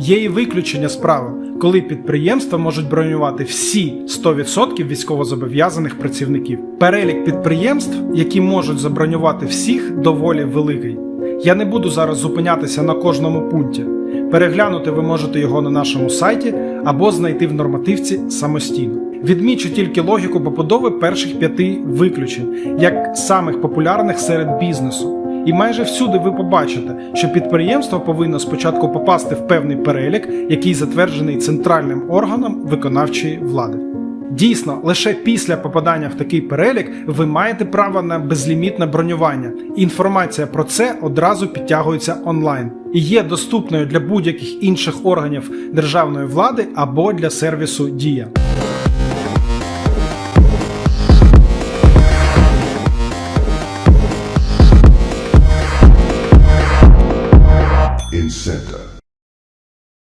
Є і виключення з правил, коли підприємства можуть бронювати всі 100% військовозобов'язаних працівників. Перелік підприємств, які можуть забронювати всіх, доволі великий. Я не буду зараз зупинятися на кожному пункті. Переглянути ви можете його на нашому сайті або знайти в нормативці самостійно. Відмічу тільки логіку побудови перших п'яти виключень, як самих популярних серед бізнесу. І майже всюди ви побачите, що підприємство повинно спочатку попасти в певний перелік, який затверджений центральним органом виконавчої влади. Дійсно, лише після попадання в такий перелік ви маєте право на безлімітне бронювання. Інформація про це одразу підтягується онлайн і є доступною для будь-яких інших органів державної влади або для сервісу Дія. Center.